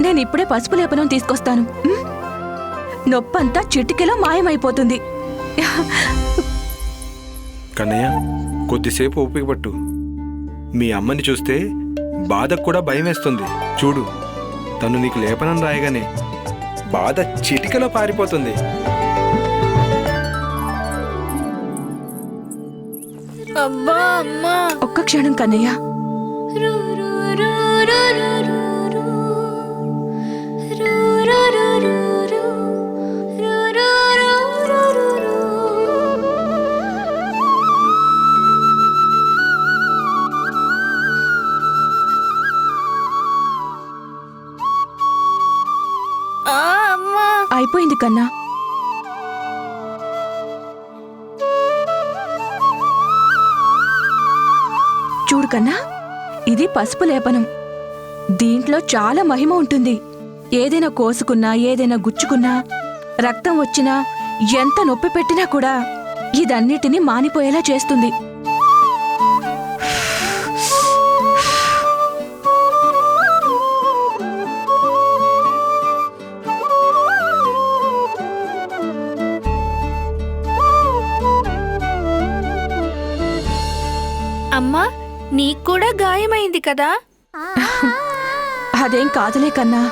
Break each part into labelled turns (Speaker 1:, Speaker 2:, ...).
Speaker 1: నేను ఇప్పుడే పసుపు లేపనం తీసుకొస్తాను? నొప్పంతా చిటికెలో మాయమైపోతుంది.
Speaker 2: కన్నయ్య కొద్దిసేపు ఓపిక పట్టు. మీ అమ్మని చూస్తే బాధకు కూడా భయం వేస్తుంది చూడు తను నీకు లేపనం రాయగానే బాధ చిటికలో పారిపోతుంది.
Speaker 3: అబ్బా అమ్మా.
Speaker 1: ఒక్క క్షణం కన్నయ్య. అయిపోయింది కన్నా. చూడు కన్నా ఇది పసుపు లేపనం. దీంట్లో చాలా మహిమ ఉంటుంది. ఏదైనా కోసుకున్నా ఏదైనా గుచ్చుకున్నా రక్తం వచ్చినా ఎంత నొప్పి పెట్టినా కూడా ఇదన్నిటినీ మానిపోయేలా చేస్తుంది.
Speaker 3: కదా?
Speaker 1: అదేం కాదులే కన్నా.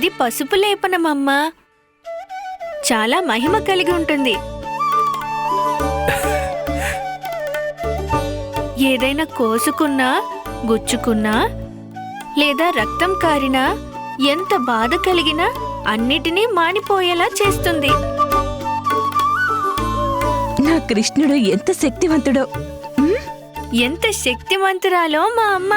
Speaker 3: ఇది పసుపు లేపనమమ్మా చాలా మహిమ కలిగి ఉంటుంది. ఏదైనా కోసుకున్నా గుచ్చుకున్నా లేదా రక్తం కారినా ఎంత బాధ కలిగినా అన్నిటినీ మానిపోయేలా చేస్తుంది.
Speaker 1: నా కృష్ణుడు ఎంత శక్తివంతుడో?
Speaker 3: ఎంత శక్తివంతురాలో మా అమ్మ.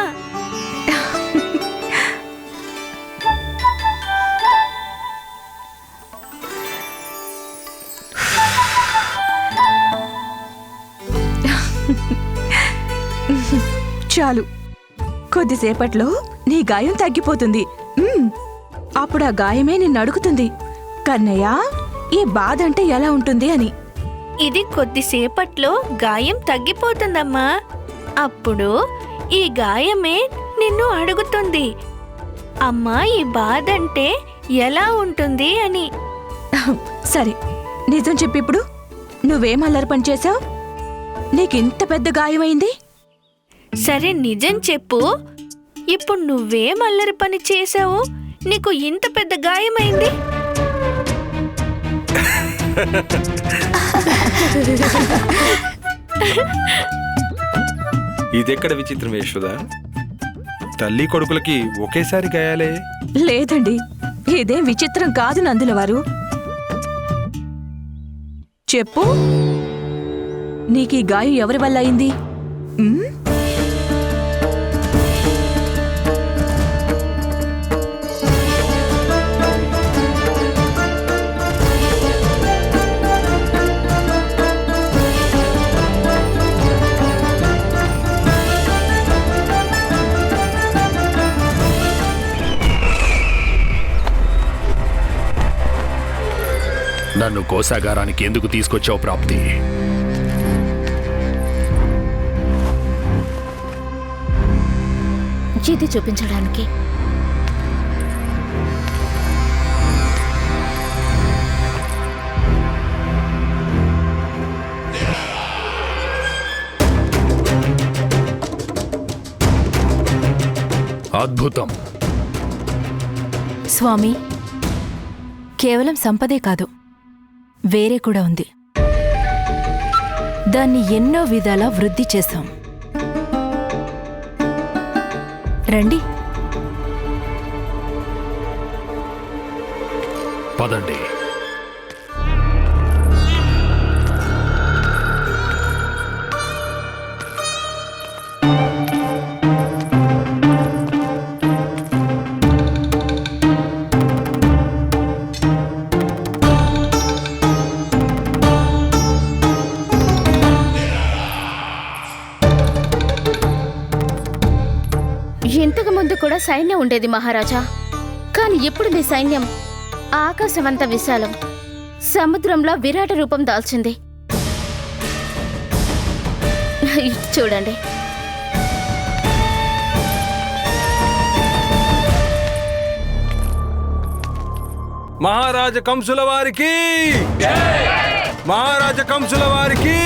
Speaker 1: చాలు. కొద్దిసేపట్లో నీ గాయం తగ్గిపోతుంది. అప్పుడు ఆ గాయమే నిన్ను అడుగుతుంది. కన్నయ్య ఈ బాధ అంటే ఎలా ఉంటుంది? అని.
Speaker 3: ఇది కొద్దిసేపట్లో గాయం తగ్గిపోతుందమ్మా. అప్పుడు ఈ గాయమే నిన్ను అడుగుతుంది. అమ్మా ఈ బాధ అంటే ఎలా ఉంటుంది? అని.
Speaker 1: సరే నిజం చెప్పిప్పుడు నువ్వేం అల్లరి పని చేశావు? నీకింత పెద్ద గాయమైంది?
Speaker 3: సరే నిజం చెప్పు. ఇప్పుడు నువ్వేం అల్లరి పని చేసావు నీకు ఇంత పెద్ద గాయమైంది.
Speaker 2: ఇదెక్కడ విచిత్రం యశోద? తల్లి కొడుకులకి ఒకేసారి గాయాలే?
Speaker 1: లేదండి ఇదే విచిత్రం కాదు నందుల వారు చెప్పు. నీకీ గాయం ఎవరి వల్ల అయింది?
Speaker 4: నన్ను కోశాగారానికి ఎందుకు తీసుకొచ్చావు ప్రాప్తి?
Speaker 5: ఇది చూపించడానికి.
Speaker 4: అద్భుతం.
Speaker 6: స్వామి కేవలం సంపదే కాదు. వేరే కూడా ఉంది. దాన్ని ఎన్నో విధాలా వృద్ధి చేశాం. రండి.
Speaker 4: పదండి.
Speaker 5: సైన్యం ఉండేది మహారాజా. కానీ ఇప్పుడు మీ సైన్యం? ఆకాశమంత విశాలం. సముద్రంలో విరాట రూపం దాల్చింది. చూడండి.
Speaker 2: మహారాజ కంసుల వారికి! మహారాజ కంసుల వారికి!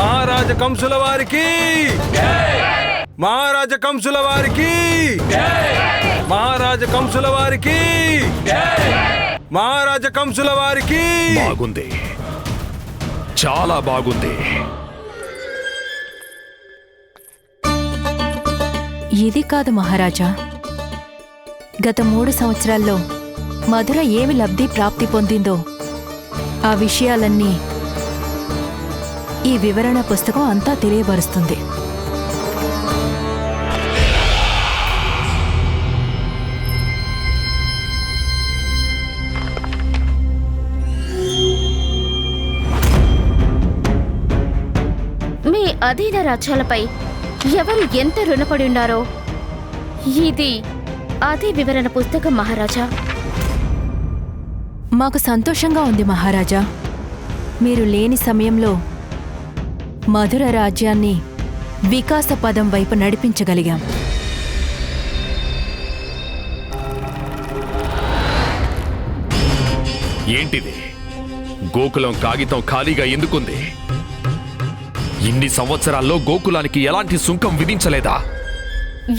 Speaker 2: మహారాజ కంసుల వారికి! మహారాజ కంసుల వారికి. మహారాజ కంసుల వారికి. మహారాజ కంసుల వారికి.
Speaker 4: బాగుంది. చాలా బాగుంది.
Speaker 6: ఇది కాదు మహారాజా. గత మూడు సంవత్సరాల్లో మధుర ఏమి లబ్ధి ప్రాప్తి పొందిందో ఆ విషయాలన్నీ ఈ వివరణ పుస్తకం అంతా తెలియబరుస్తుంది.
Speaker 5: అధీన రాజ్యాలపై ఎవరు ఎంత రుణపడి ఉన్నారో. ఇది అదే వివరణ పుస్తకం మహారాజా.
Speaker 6: మాకు సంతోషంగా ఉంది మహారాజా. మీరు లేని సమయంలో మధుర రాజ్యాన్ని వికాస పదం వైపు నడిపించగలిగాం.
Speaker 4: ఏంటిది? గోకులం కాగితం ఖాళీగా ఎందుకుంది? ఇన్ని సంవత్సరాల్లో గోకులానికి ఎలాంటి సుంకం విధించలేదా?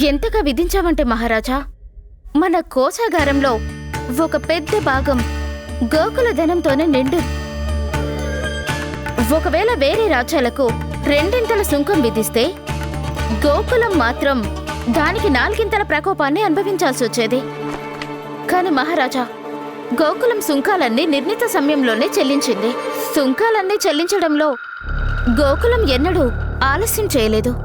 Speaker 5: ఎంతగా విధించామంటే మహారాజా? మన కోశాగారంలో ఒక పెద్ద భాగం గోకుల ధనంతోనే నిండు. ఒకవేళ వేరే రాజ్యాలకు రెండింతల సుంకం విధిస్తే గోకులం మాత్రం దానికి నాలుగింతల ప్రకోపాన్ని అనుభవించాల్సి వచ్చేది. కాని మహారాజా గోకులం సుంకాలన్నీ నిర్ణీత సమయంలోనే చెల్లించింది. సుంకాలన్నీ చెల్లించడంలో గోకులం ఎన్నడూ ఆలస్యం చేయలేదు.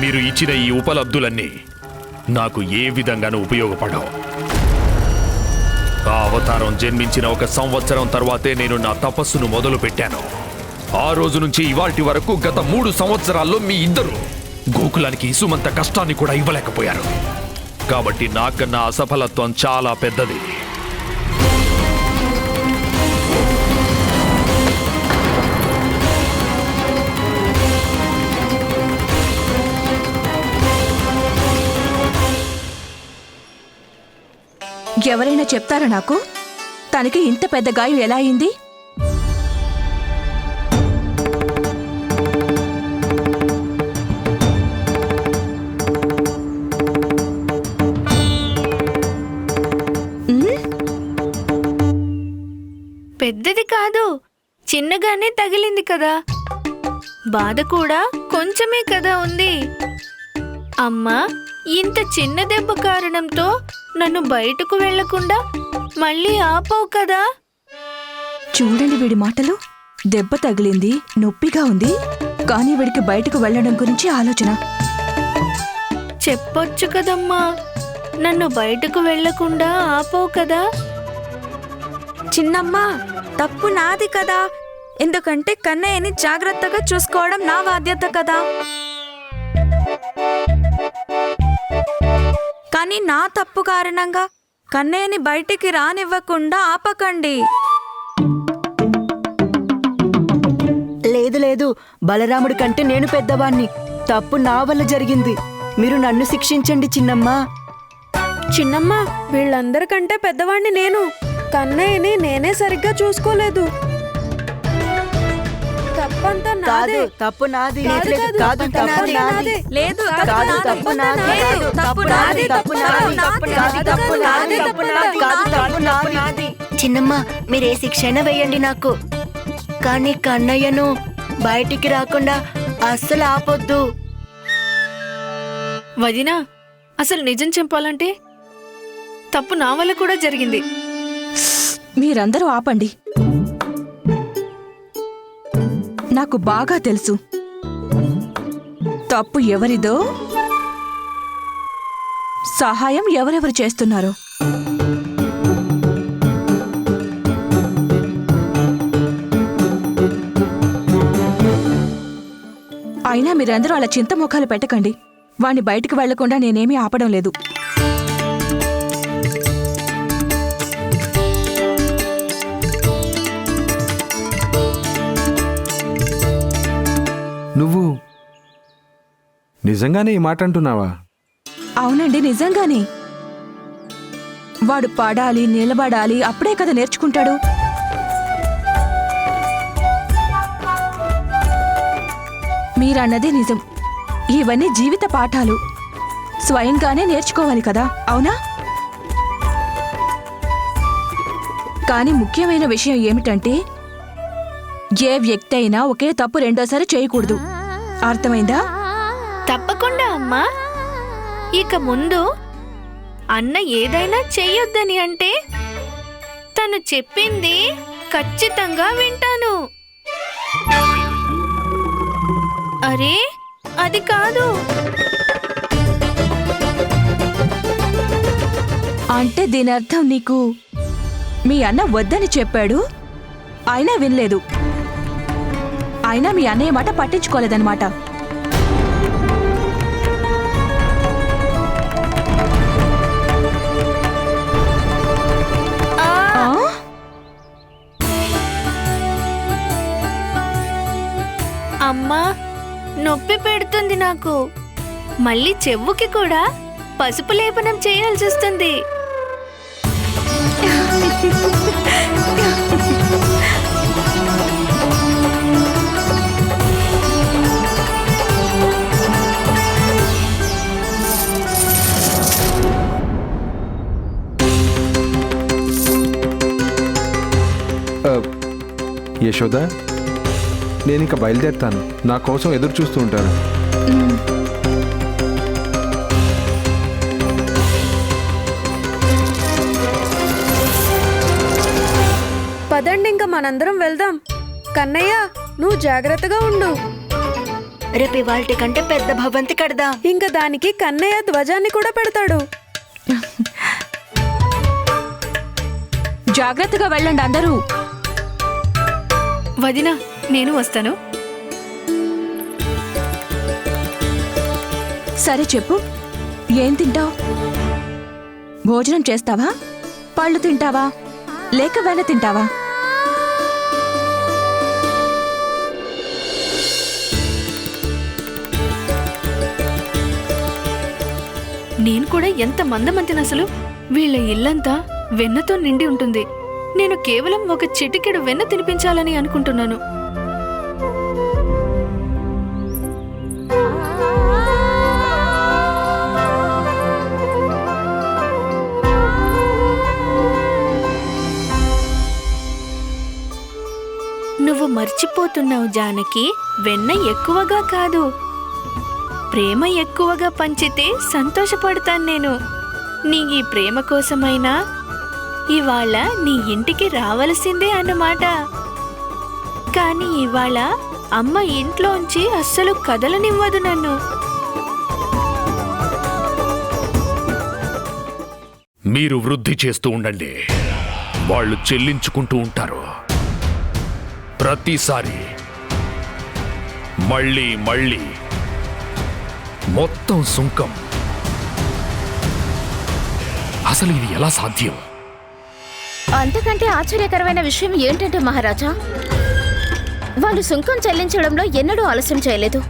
Speaker 4: మీరు ఇచ్చిన ఈ ఉపలబ్ధులన్నీ నాకు ఏ విధంగానూ ఉపయోగపడవు. ఆ అవతారం జన్మించిన ఒక సంవత్సరం తర్వాతే నేను నా తపస్సును మొదలు పెట్టాను ఆ రోజు నుంచి ఇవాల్టి వరకు గత మూడు సంవత్సరాల్లో మీ ఇద్దరు గోకులానికి ఇసుమంత కష్టాన్ని కూడా ఇవ్వలేకపోయారు. కాబట్టి నాకన్నా అసఫలత్వం చాలా పెద్దది.
Speaker 1: ఎవరైనా చెప్తారా నాకు? తనకి ఇంత పెద్ద గాయం ఎలా అయింది?
Speaker 3: పెద్దది కాదు చిన్నగానే తగిలింది కదా. బాధ కూడా కొంచెమే కదా ఉంది. అమ్మా ఇంత చిన్న దెబ్బ కారణంతో నన్ను బయటకు వెళ్ళకుండా మళ్ళీ ఆపవు కదా?
Speaker 1: చూడండి వీడి మాటలు. దెబ్బ తగిలింది నొప్పిగా ఉంది. కానీ వీడికి బయటకు వెళ్ళడం గురించి ఆలోచన.
Speaker 3: చెప్పొచ్చు కదమ్మా. నన్ను బయటకు వెళ్ళకుండా ఆపవు కదా?
Speaker 7: చిన్నమ్మ తప్పు నాది కదా. ఎందుకంటే కన్నయ్యని జాగ్రత్తగా చూసుకోవడం నా బాధ్యత కదా. కానీ నా తప్పు కారణంగా కన్నయ్యని బయటికి రానివ్వకుండా ఆపకండి.
Speaker 8: లేదు లేదు. బలరాముడి కంటే నేను పెద్దవాణ్ణి. తప్పు నా వల్ల జరిగింది. మీరు నన్ను శిక్షించండి చిన్నమ్మా.
Speaker 7: చిన్నమ్మ వీళ్ళందరికంటే పెద్దవాణ్ణి నేను. కన్నయ్యని నేనే సరిగ్గా చూసుకోలేదు. తప్పంతా
Speaker 8: కాదు
Speaker 7: నాదే
Speaker 8: తప్పు నాది.
Speaker 7: కాదు,
Speaker 8: లేదు,
Speaker 7: కాదు,
Speaker 8: తప్పు నాది.
Speaker 7: నాదే. లేదు,
Speaker 8: కాదు తప్పు నాది. తప్పు నాది తప్పు నాది. తప్పు నాది తప్పు నాది తప్పు నాది. కాదు తప్పు నాది. చిన్నమ్మ మీరే శిక్షణ వేయండి నాకు. కానీ కన్నయ్యను బయటికి రాకుండా అస్సలు ఆపొద్దు.
Speaker 3: వదినా అసలు నిజం చెప్పాలంటే తప్పు నా వల్ల కూడా జరిగింది.
Speaker 1: మీరందరూ ఆపండి. నాకు బాగా తెలుసు. తప్పు ఎవరిదో? సహాయం ఎవరెవరు చేస్తున్నారో? అయినా మీరందరూ అలా చింత ముఖాలు పెట్టకండి. వాణ్ణి బయటకు వెళ్ళకుండా నేనేమీ ఆపడం లేదు.
Speaker 2: నిజంగానే ఈ మాట అంటున్నావా?
Speaker 1: అవునండి నిజంగానే. వాడు పడాలి నిలబడాలి అప్పుడే కదా నేర్చుకుంటాడు. మీరన్నదే నిజం. ఇవన్నీ జీవిత పాఠాలు. స్వయంగానే నేర్చుకోవాలి కదా అవునా? కానీ ముఖ్యమైన విషయం ఏమిటంటే ఏ వ్యక్తి అయినా ఒకే తప్పు రెండోసారి చేయకూడదు. అర్థమైందా?
Speaker 3: తప్పకుండా అమ్మా. ఇక ముందు అన్న ఏదైనా చెయ్యొద్దని అంటే తను చెప్పింది ఖచ్చితంగా వింటాను. అరే అది కాదు.
Speaker 1: అంటే దీని అర్థం నీకు మీ అన్న వద్దని చెప్పాడు? అయినా వినలేదు. అయినా మీ అన్నయ్య మాట పట్టించుకోలేదన్నమాట.
Speaker 3: నొప్పి పెడుతుంది నాకు. మళ్ళీ చెవుకి కూడా పసుపు లేపనం చేయాల్సి వస్తుంది.
Speaker 2: యశోదా యశోద? నేను ఇంకా బయలుదేరుతాను. నా కోసం ఎదురు చూస్తూ ఉంటాను.
Speaker 7: పదండి ఇంకా మనందరం వెళ్దాం. కన్నయ్య నువ్వు జాగ్రత్తగా ఉండు.
Speaker 8: రేపు ఇవాళ కంటే పెద్ద భవంతి కడదాం.
Speaker 7: ఇంకా దానికి కన్నయ్య ధ్వజాన్ని కూడా పెడతాడు.
Speaker 1: జాగ్రత్తగా వెళ్ళండి అందరూ.
Speaker 3: వదినా నేను వస్తాను.
Speaker 1: సరే చెప్పు. ఏం తింటావు? భోజనం చేస్తావా? పళ్ళు తింటావా? లేక వెన్న తింటావా?
Speaker 3: నేను కూడా ఎంత మందమంతిని అసలు. వీళ్ళ ఇల్లంతా వెన్నతో నిండి ఉంటుంది. నేను కేవలం ఒక చిటికెడు వెన్న తినిపించాలని అనుకుంటున్నాను. మర్చిపోతున్నావు జానకి వెన్న ఎక్కువగా కాదు. ప్రేమ ఎక్కువగా పంచితే సంతోషపడతాను నేను. నీ ఈ ప్రేమ కోసమైనా? ఇవాళ నీ ఇంటికి రావలసిందే అన్నమాట. కానీ ఇవాళ అమ్మ ఇంట్లోంచి అస్సలు కదలనివ్వదు నన్ను.
Speaker 4: మీరు వృద్ధి చేస్తూ ఉండండి. వాళ్ళు చెల్లించుకుంటూ ఉంటారు. ప్రతిసారి మళ్ళీ మళ్ళీ మొత్తం సుంకం. అసలు ఇది ఎలా సాధ్యం?
Speaker 5: అంతకంటే ఆశ్చర్యకరమైన విషయం ఏంటంటే మహారాజా వాళ్ళు సుంకం చెల్లించడంలో ఎన్నడూ ఆలస్యం చేయలేదు.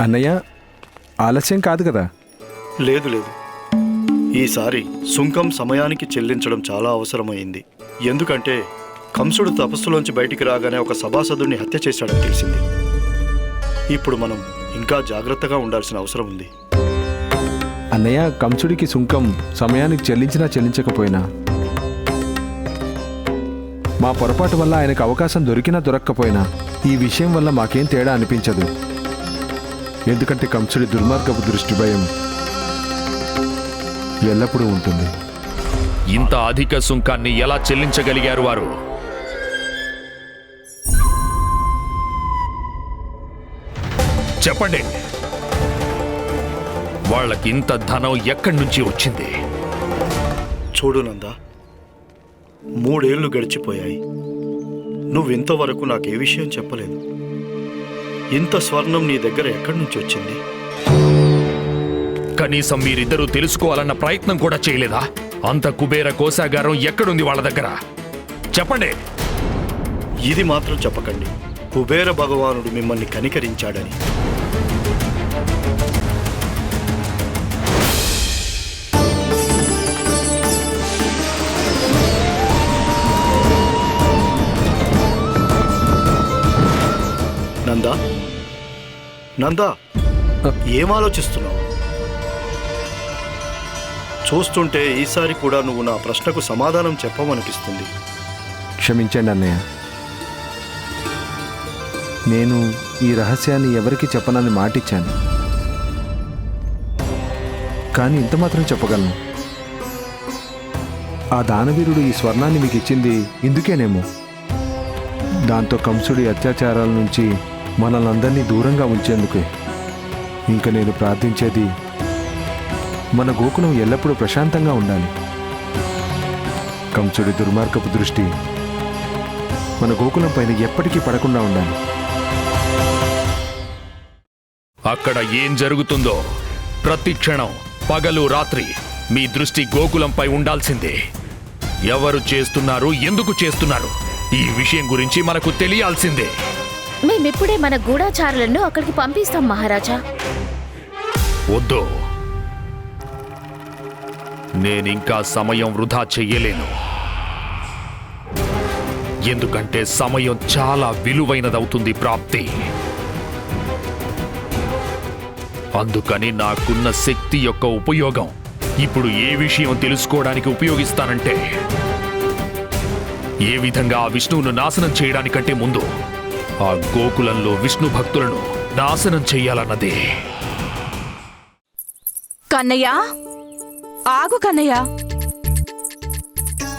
Speaker 2: అన్నయ్య ఆలస్యం కాదు కదా?
Speaker 9: లేదు లేదు. ఈసారి సుంకం సమయానికి చెల్లించడం చాలా అవసరమైంది. ఎందుకంటే కంసుడు తపస్సులోంచి బయటికి రాగానే ఒక సభాసదుడిని హత్య చేశాడని తెలిసింది. ఇప్పుడు మనం ఇంకా జాగ్రత్తగా ఉండాల్సిన అవసరం ఉంది.
Speaker 2: అన్నయ్య కంసుడికి సుంకం సమయానికి చెల్లించినా చెల్లించకపోయినా మా పొరపాటు వల్ల ఆయనకు అవకాశం దొరికినా దొరక్కపోయినా ఈ విషయం వల్ల మాకేం తేడా అనిపించదు. ఎందుకంటే కంసుడి దుర్మార్గపు దృష్టి భయం ఎల్లప్పుడూ ఉంటుంది.
Speaker 4: ఇంత అధిక సుంకాన్ని ఎలా చెల్లించగలిగారు వారు? చెప్పండి. వాళ్ళకి ఇంత ధనం ఎక్కడి నుంచి వచ్చింది?
Speaker 9: చూడు నందా మూడేళ్ళు గడిచిపోయాయి. నువ్వు ఇంతవరకు నాకు ఏ విషయం చెప్పలేదు. ఇంత స్వర్ణం నీ దగ్గర ఎక్కడి నుంచి వచ్చింది?
Speaker 4: కనీసం మీరిద్దరూ తెలుసుకోవాలన్న ప్రయత్నం కూడా చేయలేదా? అంత కుబేర కోశాగారం ఎక్కడుంది వాళ్ళ దగ్గర? చెప్పండి.
Speaker 9: ఇది మాత్రం చెప్పకండి. కుబేర భగవానుడు మిమ్మల్ని కనికరించాడని. నందా ఏం ఆలోచిస్తున్నావు? చూస్తుంటే ఈసారి కూడా నువ్వు నా ప్రశ్నకు సమాధానం చెప్పమనిపిస్తుంది.
Speaker 2: క్షమించండి అన్నయ్య. నేను ఈ రహస్యాన్ని ఎవరికి చెప్పనని మాటిచ్చాను. కానీ ఇంత మాత్రం చెప్పగలను. ఆ దానవీరుడు ఈ స్వర్ణాన్ని మీకు ఇచ్చింది ఇందుకేనేమో. దాంతో కంసుడి అత్యాచారాల నుంచి మనల్ని అందరినీ దూరంగా ఉంచేందుకే. ఇంకా నేను ప్రార్థించేది మన గోకులం ఎల్లప్పుడూ ప్రశాంతంగా ఉండాలి. కంచుడి దుర్మార్గపు దృష్టి మన గోకులం పైన ఎప్పటికీ పడకుండా ఉండాలి.
Speaker 4: అక్కడ ఏం జరుగుతుందో ప్రతి క్షణం పగలు రాత్రి మీ దృష్టి గోకులంపై ఉండాల్సిందే. ఎవరు చేస్తున్నారు ఎందుకు చేస్తున్నారు ఈ విషయం గురించి మనకు తెలియాల్సిందే.
Speaker 5: మేమిప్పుడే మన గూఢాచారులను అక్కడికి పంపిస్తాం మహారాజా.
Speaker 4: వద్దు. నేనింకా సమయం వృధా చెయ్యలేను. ఎందుకంటే సమయం చాలా విలువైనదవుతుంది ప్రాప్తి. అందుకని నాకున్న శక్తి యొక్క ఉపయోగం ఇప్పుడు ఏ విషయం తెలుసుకోవడానికి ఉపయోగిస్తానంటే ఏ విధంగా ఆ విష్ణువును నాశనం చేయడానికంటే ముందు ఆ గోకులంలో విష్ణు భక్తులను నాశనం చెయ్యాలన్నదే.
Speaker 1: కన్నయ్య? ఆగు కన్నయ్య.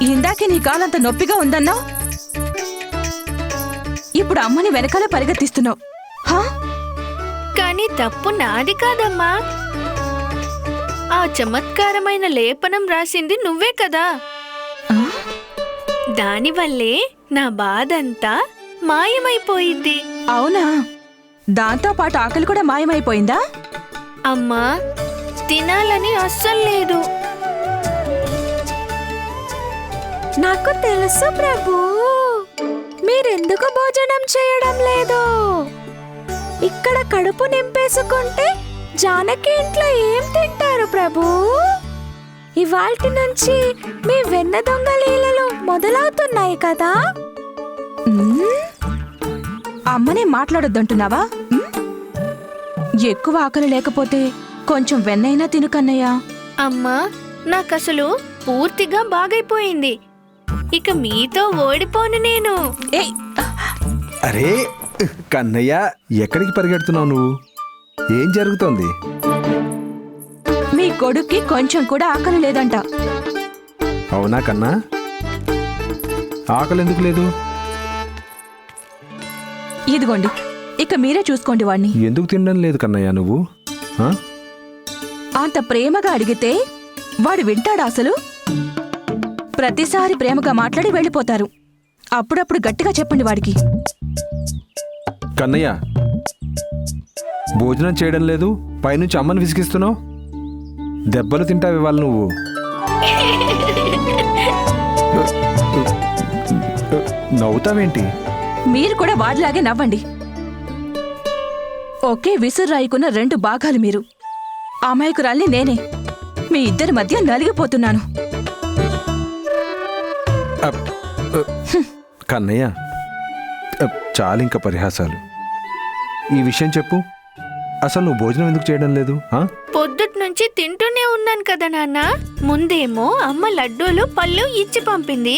Speaker 1: ఇందాకే నీ కాలంత నొప్పిగా ఉందన్నావు? ఇప్పుడు అమ్మని వెనకాల పరిగెత్తిస్తున్నావు. హా?
Speaker 3: కానీ తప్పు నాది కాదమ్మా. ఆ చమత్కారమైన లేపనం రాసింది నువ్వే కదా.
Speaker 1: ఆ?
Speaker 3: దానివల్లే నా బాధంతా మాయమైపోయింది.
Speaker 1: అవునా? దాంతో పాటు ఆకలి కూడా మాయమైపోయిందా?
Speaker 3: అమ్మా తినాలని అస్సలు లేదు.
Speaker 7: నాకు తెలుసు ప్రభు. మీరెందుకు భోజనం చేయడం లేదు? ఇక్కడ కడుపు నింపేసుకుంటే జానకి ఇంట్లో ఏం తింటారు ప్రభు? ఇవాల్టి నుంచి మీ వెన్న దొంగ లీలలు మొదలవుతున్నాయి కదా?
Speaker 1: అమ్మనే మాట్లాడొద్దంటున్నావా? ఎక్కువ ఆకలి లేకపోతే కొంచెం వెన్నైనా తిను కన్నయ్య.
Speaker 3: అమ్మా నాకసలు పూర్తిగా బాగైపోయింది. ఇక మీతో ఓడిపోను నేను.
Speaker 2: అరే కన్నయ్య ఎక్కడికి పరిగెడుతున్నావు నువ్వు? ఏం జరుగుతోంది?
Speaker 1: మీ కొడుక్కి కొంచెం కూడా ఆకలి లేదంట.
Speaker 2: అవునా కన్నా? ఆకలి ఎందుకు లేదు?
Speaker 1: ఇదిగోండి. ఇక మీరే చూసుకోండి వాణ్ణి.
Speaker 2: ఎందుకు తినడం లేదు కన్నయ్య నువ్వు? ఆ?
Speaker 1: అంత ప్రేమగా అడిగితే వాడు వింటాడా అసలు? ప్రతిసారి ప్రేమగా మాట్లాడి వెళ్ళిపోతారు. అప్పుడప్పుడు గట్టిగా చెప్పండి వాడికి.
Speaker 2: కన్నయ్య భోజనం చేయడం లేదు పైనుంచి అమ్మని విసిగిస్తున్నావు? దెబ్బలు తింటావు ఇవాళ నువ్వు. నవ్వుతావేంటి?
Speaker 1: మీరు కూడా వాడిలాగే నవ్వండి. ఒకే విసురాయికున్న రెండు భాగాలు మీరు. అమాయకురాల్ని నేనే. మీ ఇద్దరి మధ్య నలిగిపోతున్నాను.
Speaker 2: కన్నయ్య అప్, చాలింక పరిహాసాలు. ఈ విషయం చెప్పు. అసలు నువ్వు భోజనం ఎందుకు చేయడం లేదు?
Speaker 3: పొద్దుటి నుంచి తింటూనే ఉన్నాను కదా నాన్న. ముందేమో అమ్మ లడ్డూలు పళ్ళు ఇచ్చి పంపింది.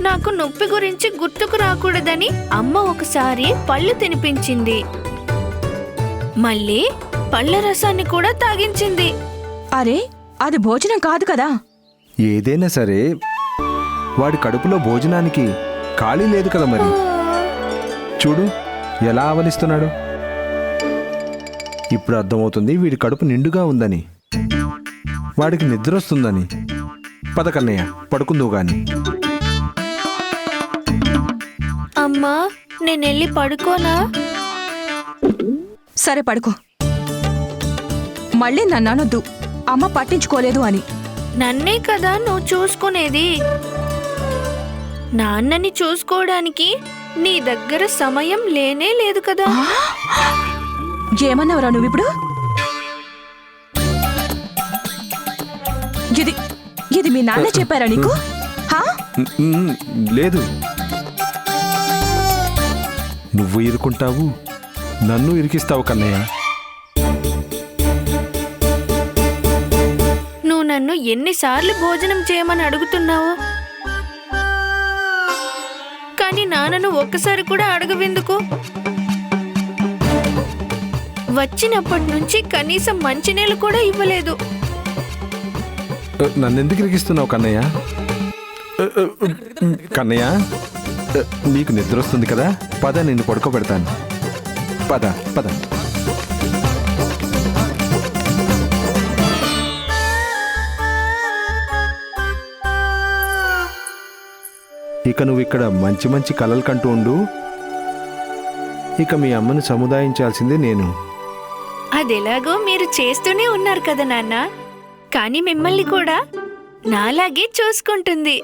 Speaker 3: నాకు నొప్పి గురించి గుర్తుకు రాకూడదని అమ్మ ఒకసారి పళ్ళు తినిపించింది. మళ్ళీ పళ్ళ రసాన్ని కూడా తాగించింది.
Speaker 1: అరే అది భోజనం కాదు కదా?
Speaker 2: ఏదైనా సరే వాడి కడుపులో భోజనానికి ఖాళీ లేదు కదా మరి? చూడు ఎలా ఆవలిస్తున్నాడు. ఇప్పుడు అర్థమవుతుంది వీడి కడుపు నిండుగా ఉందని. వాడికి నిద్ర వస్తుందని. పద కన్నయ్య పడుకుందువు గాని.
Speaker 3: అమ్మా నేనెళ్ళి పడుకోనా?
Speaker 1: సరే పడుకో. మళ్ళీ నన్ను అనొద్దు. అమ్మ పట్టించుకోలేదు అని.
Speaker 3: నన్నే కదా నువ్వు చూసుకునేది? నాన్నని చూసుకోవడానికి నీ దగ్గర సమయం లేనే లేదు కదా.
Speaker 1: ఏమన్నావురా నువ్విప్పుడు? ఇది ఇది మీ నాన్న చెప్పారా నీకు?
Speaker 2: లేదు. నువ్వు ఇరుకుంటావు నన్ను ఇరికిస్తావు కన్నయ్య.
Speaker 3: నువ్వు నన్ను ఎన్నిసార్లు భోజనం చేయమని అడుగుతున్నావు? కానీ నాన్నను ఒక్కసారి కూడా అడగవెందుకు? వచ్చినప్పటి నుంచి కనీసం మంచినీళ్ళు కూడా ఇవ్వలేదు.
Speaker 2: నన్ను ఎందుకు ఇరికిస్తున్నావు కన్నయ్య? కన్నయ్య? నీకు నిద్ర వస్తుంది కదా? పద నిన్ను పడుకోబెడతాను. పద పద. ఇక నువ్వు ఇక్కడ మంచి మంచి కలలు కంటూ ఉండు. ఇక మీ అమ్మను సముదాయించాల్సింది నేను.
Speaker 3: అదెలాగో మీరు చేస్తూనే ఉన్నారు కదా నాన్న. కానీ మిమ్మల్ని కూడా నాలాగే చూసుకుంటుంది.